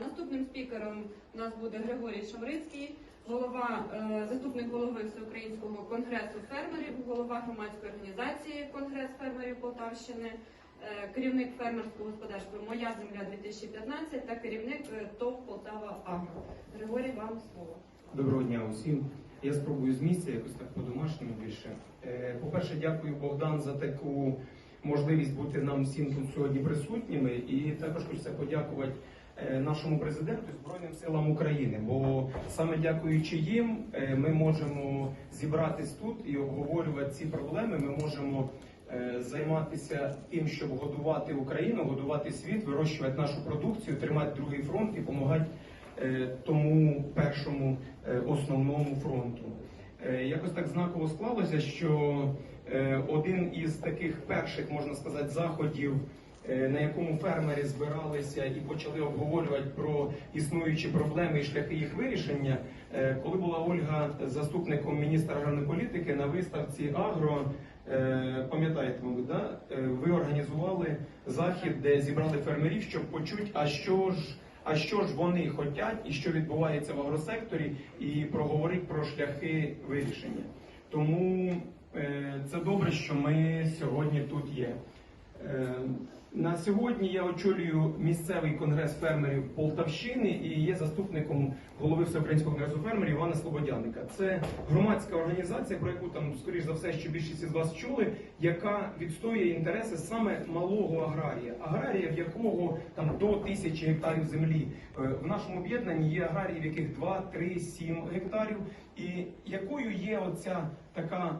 Наступним спікером у нас буде Григорій Шамрицький, голова, е, заступник голови Всеукраїнського конгресу фермерів, голова громадської організації Конгрес фермерів Полтавщини, е, керівник фермерського господарства Моя земля 2015 та керівник е, ТОВ Полтава Агро. Григорій, вам слово. Доброго дня усім. Я спробую з місця якось так по-домашньому більше. По-перше, дякую Богдан за таку можливість бути нам всім тут сьогодні присутніми. І також хочеться подякувати нашому президенту і Збройним силам України. Бо саме дякуючи їм, е, ми можемо зібратись тут і обговорювати ці проблеми. Ми можемо е, займатися тим, щоб годувати Україну, годувати світ, вирощувати нашу продукцію, тримати другий фронт і допомагати е, тому першому е, основному фронту. Е, Якось так знаково склалося, що е, один із таких перших, можна сказати, заходів, е, на якому фермери збиралися і почали обговорювати про існуючі проблеми і шляхи їх вирішення, е, коли була Ольга заступником міністра аграрної політики на виставці Агро. Е, Пам'ятаєте, мабуть, да? Е, ви організували захід, де зібрали фермерів, щоб почути, а що ж. А що ж вони хочуть і що відбувається в агросекторі, і проговорить про шляхи вирішення. Тому е, це добре, що ми сьогодні тут є. Е, на сьогодні я очолюю місцевий конгрес фермерів Полтавщини і є заступником голови Всеукраїнського конгресу фермерів Івана Слободяника. Це громадська організація, про яку там, скоріш за все, що більшість із вас чули, яка відстоює інтереси саме малого аграрія, аграрія, в якого там до тисячі гектарів землі. Е, В нашому об'єднанні є аграрії, в яких 2, 3, 7 гектарів. І якою є оця така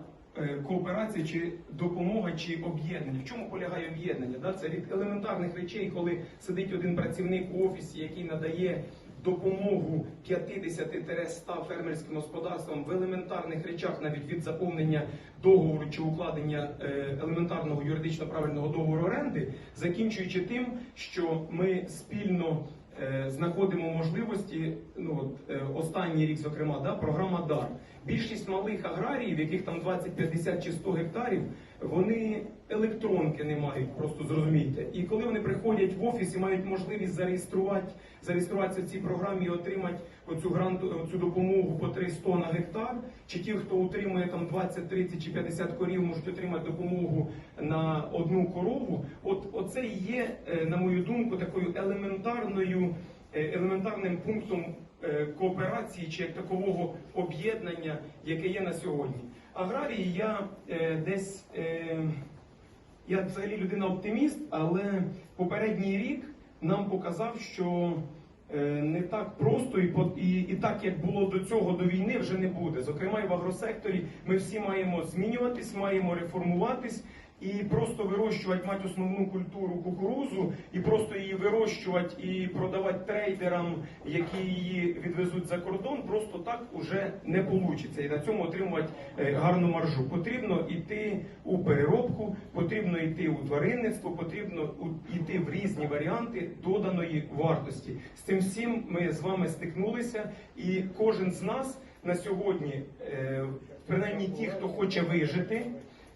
кооперація чи допомога чи об'єднання. В чому полягає об'єднання? Да? Це від елементарних речей, коли сидить один працівник в офісі, який надає допомогу 50-100 фермерським господарствам в елементарних речах, навіть від заповнення договору чи укладення е, елементарного юридично правильного договору оренди, закінчуючи тим, що ми спільно е, знаходимо можливості. Ну от, е, останній рік, зокрема, да, програма ДАР. Більшість малих аграріїв, яких там 20, 50 чи 100 гектарів, вони електронки не мають, просто зрозумійте. І коли вони приходять в офіс і мають можливість зареєструвати, зареєструватися в цій програмі і отримати оцю гранту, оцю допомогу по 300 на гектар, чи ті, хто утримує там 20, 30 чи 50 корів, можуть отримати допомогу на одну корову. От оце і є, е, на мою думку, такою елементарною, е, елементарним пунктом кооперації чи як такового об'єднання, яке є на сьогодні. Аграрії я е, десь. Е, я взагалі людина оптиміст, але попередній рік нам показав, що е, не так просто і, і, і так, як було до цього, до війни, вже не буде. Зокрема, і в агросекторі ми всі маємо змінюватись, маємо реформуватись. І просто вирощувати мати основну культуру кукурузу, і просто її вирощувати і продавати трейдерам, які її відвезуть за кордон, просто так уже не вийде. І на цьому отримувати е, гарну маржу. Потрібно йти у переробку, потрібно йти у тваринництво, потрібно йти в різні варіанти доданої вартості. З цим всім ми з вами стикнулися, і кожен з нас на сьогодні, е, принаймні ті, хто хоче вижити.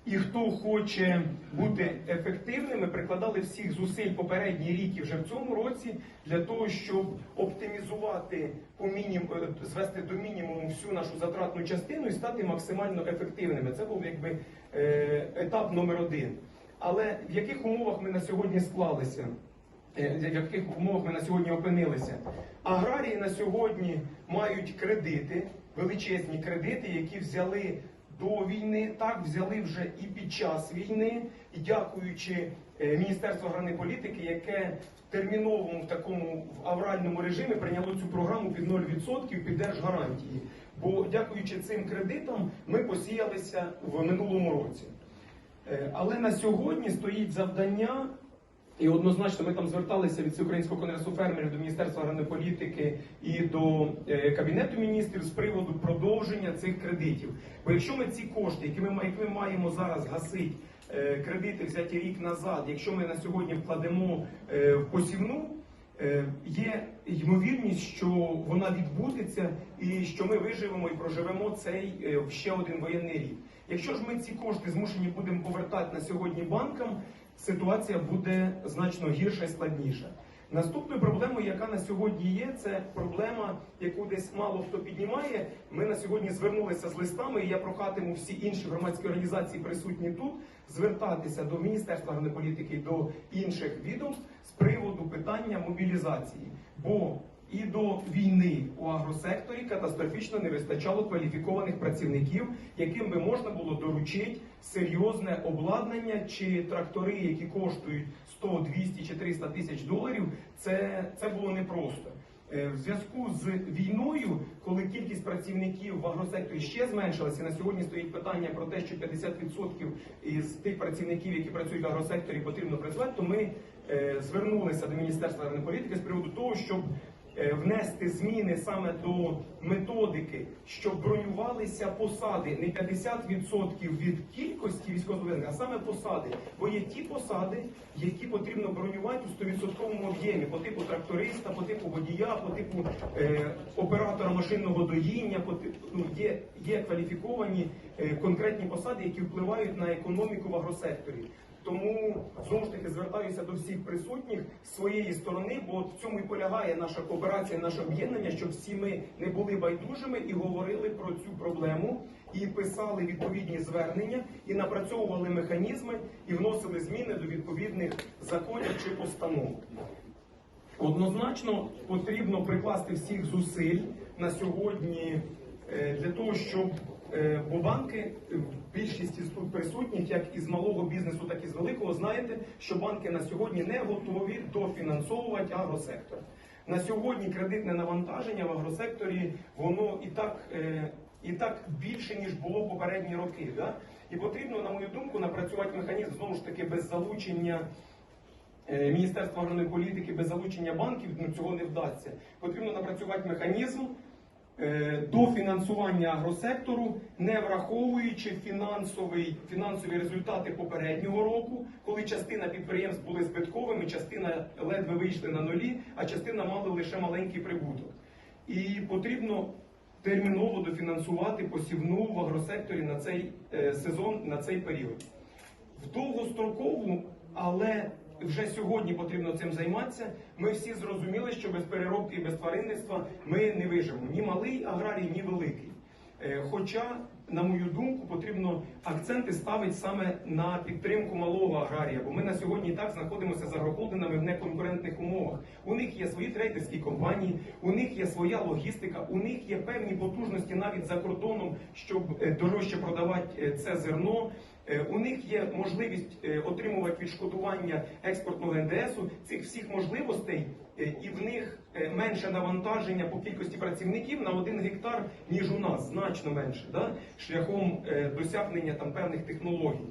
І хто хоче бути ефективними, прикладали всіх зусиль попередній рік і вже в цьому році для того, щоб оптимізувати по мінімум, е, звести до мінімуму всю нашу затратну частину і стати максимально ефективними. Це був якби е, етап номер один. Але в яких умовах ми на сьогодні склалися? Е, В яких умовах ми на сьогодні опинилися? Аграрії на сьогодні мають кредити, величезні кредити, які взяли до війни, так взяли вже і під час війни, і дякуючи е, Міністерству аграрної політики, яке в терміновому в такому в авральному режимі прийняло цю програму під 0% під держгарантії. Бо дякуючи цим кредитам, ми посіялися в минулому році. Е, Але на сьогодні стоїть завдання, і однозначно ми там зверталися від Всеукраїнського конгресу фермерів до Міністерства аграрної політики і до е, Кабінету міністрів з приводу продовження цих кредитів. Бо якщо ми ці кошти, які ми, які ми маємо зараз гасити, е, кредити взяті рік назад, якщо ми на сьогодні вкладемо е, в посівну, є ймовірність, що вона відбудеться, і що ми виживемо і проживемо цей ще один воєнний рік. Якщо ж ми ці кошти змушені будемо повертати на сьогодні банкам, ситуація буде значно гірша і складніша. Наступною проблемою, яка на сьогодні є, це проблема, яку десь мало хто піднімає. Ми на сьогодні звернулися з листами, і я прохатиму всі інші громадські організації, присутні тут, звертатися до Міністерства аграрної політики і до інших відомств з приводу питання мобілізації. Бо і до війни у агросекторі катастрофічно не вистачало кваліфікованих працівників, яким би можна було доручити серйозне обладнання чи трактори, які коштують 100, 200 чи 300 тисяч доларів. Це, це було непросто. Е, В зв'язку з війною, коли кількість працівників в агросекторі ще зменшилася, на сьогодні стоїть питання про те, що 50% із тих працівників, які працюють в агросекторі, потрібно працювати, то ми е, звернулися до Міністерства аграрної політики з приводу того, щоб внести зміни саме до методики, щоб бронювалися посади не 50% від кількості військовослужбовців, а саме посади. Бо є ті посади, які потрібно бронювати у 100% об'ємі, по типу тракториста, по типу водія, по типу е, оператора машинного доїння, по типу, ну, є, є кваліфіковані е, конкретні посади, які впливають на економіку в агросекторі. Тому знову ж таки звертаюся до всіх присутніх з своєї сторони, бо в цьому і полягає наша кооперація, наше об'єднання, щоб всі ми не були байдужими і говорили про цю проблему, і писали відповідні звернення, і напрацьовували механізми, і вносили зміни до відповідних законів чи постанов. Однозначно потрібно прикласти всіх зусиль на сьогодні для того, щоб е, бо банки, е, більшість із тут присутніх, як із малого бізнесу, так і з великого, знаєте, що банки на сьогодні не готові дофінансовувати агросектор. На сьогодні кредитне навантаження в агросекторі воно і так, е, і так більше ніж було попередні роки. Да? І потрібно, на мою думку, напрацювати механізм знову ж таки без залучення. Е, Міністерства аграрної політики без залучення банків ну, цього не вдасться. Потрібно напрацювати механізм е, дофінансування агросектору, не враховуючи фінансовий, фінансові результати попереднього року, коли частина підприємств були збитковими, частина ледве вийшли на нулі, а частина мали лише маленький прибуток. І потрібно терміново дофінансувати посівну в агросекторі на цей е, сезон, на цей період в довгострокову, але вже сьогодні потрібно цим займатися. Ми всі зрозуміли, що без переробки і без тваринництва ми не виживемо ні малий аграрій, ні великий. Е, Хоча, на мою думку, потрібно акценти ставити саме на підтримку малого аграрія, бо ми на сьогодні і так знаходимося з агрохолдингами в неконкурентних умовах. У них є свої трейдерські компанії, у них є своя логістика, у них є певні потужності навіть за кордоном, щоб е, дорожче продавати е, це зерно. Е, У них є можливість е, отримувати відшкодування експортного НДСу. Цих всіх можливостей, е, і в них менше навантаження по кількості працівників на один гектар, ніж у нас, значно менше, да? шляхом досягнення там певних технологій.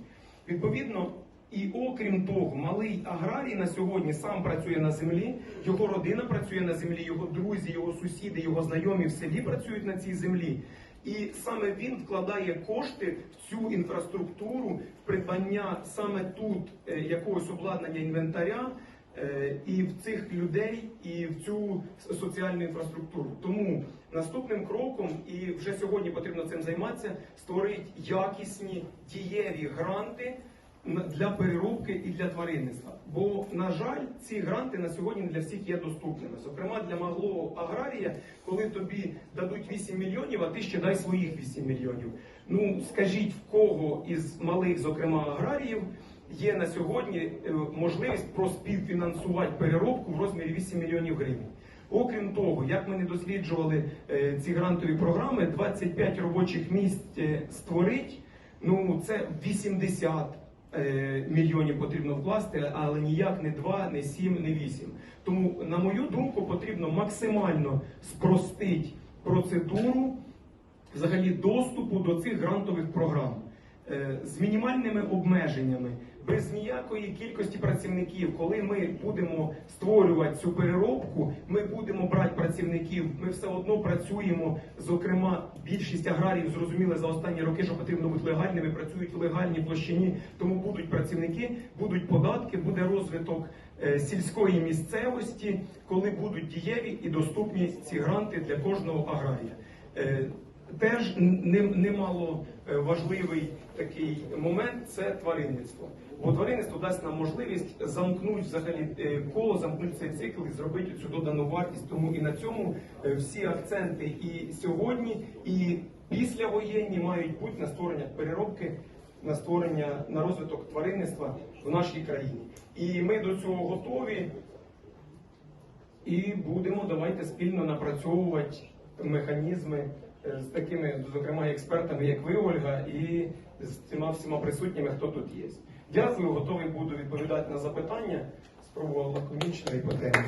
Відповідно. І окрім того, малий аграрій на сьогодні сам працює на землі, його родина працює на землі, його друзі, його сусіди, його знайомі в селі працюють на цій землі. І саме він вкладає кошти в цю інфраструктуру, в придбання саме тут е, якогось обладнання інвентаря е, і в цих людей, і в цю соціальну інфраструктуру. Тому наступним кроком, і вже сьогодні потрібно цим займатися, створити якісні дієві гранти для переробки і для тваринництва. Бо, на жаль, ці гранти на сьогодні для всіх є доступними. Зокрема, для малого аграрія, коли тобі дадуть 8 мільйонів, а ти ще дай своїх 8 мільйонів. Ну скажіть, в кого із малих, зокрема аграріїв, є на сьогодні е, можливість проспівфінансувати переробку в розмірі 8 мільйонів гривень. Окрім того, як ми не досліджували е, ці грантові програми, 25 робочих місць е, створить, ну це 80 е, мільйонів потрібно вкласти, але ніяк не 2, не 7, не 8. Тому, на мою думку, потрібно максимально спростити процедуру взагалі доступу до цих грантових програм Е, з мінімальними обмеженнями, без ніякої кількості працівників. Коли ми будемо створювати цю переробку, ми будемо брати працівників. Ми все одно працюємо. Зокрема, більшість аграріїв зрозуміли за останні роки, що потрібно бути легальними, працюють в легальній площині, тому будуть працівники, будуть податки, буде розвиток е, сільської місцевості, коли будуть дієві і доступні ці гранти для кожного аграрія. Теж немало е, важливий такий момент це тваринництво. Бо тваринництво дасть нам можливість замкнути взагалі е, коло, замкнути цей цикл і зробити цю додану вартість. Тому і на цьому е, всі акценти і сьогодні, і післявоєнні мають бути на створення переробки, на створення на розвиток тваринництва в нашій країні. І ми до цього готові. І будемо давайте спільно напрацьовувати механізми з такими, зокрема, експертами, як ви, Ольга, і з цими всіма присутніми, хто тут є. Дякую, готовий буду відповідати на запитання. Спробував лаконічно і по темі.